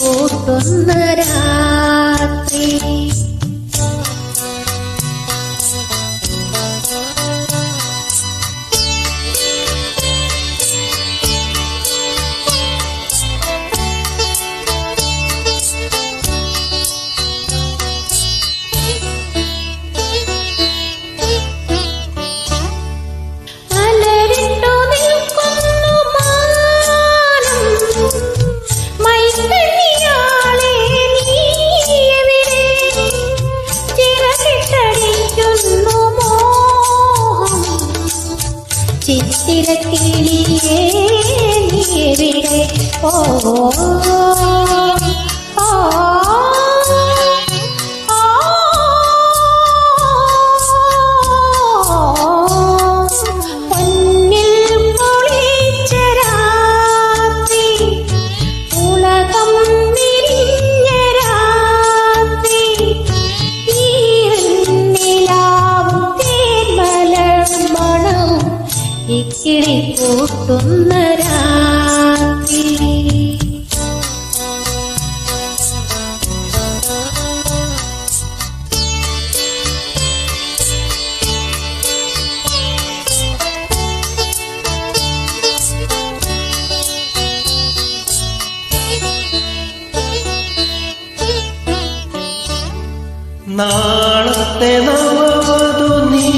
പൂക്കുന്ന രാത്രി. ചിത്തിരക്കിളിയേ നീ എവിടെ ഓ ഓ, ഇക്കിളി കൂട്ടുന്ന രാത്രി. നാളത്തെ നവതു നീ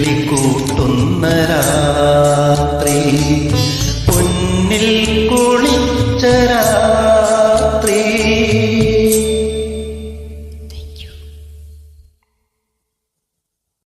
ഇക്കിളി കൂട്ടുന്ന രാത്രി.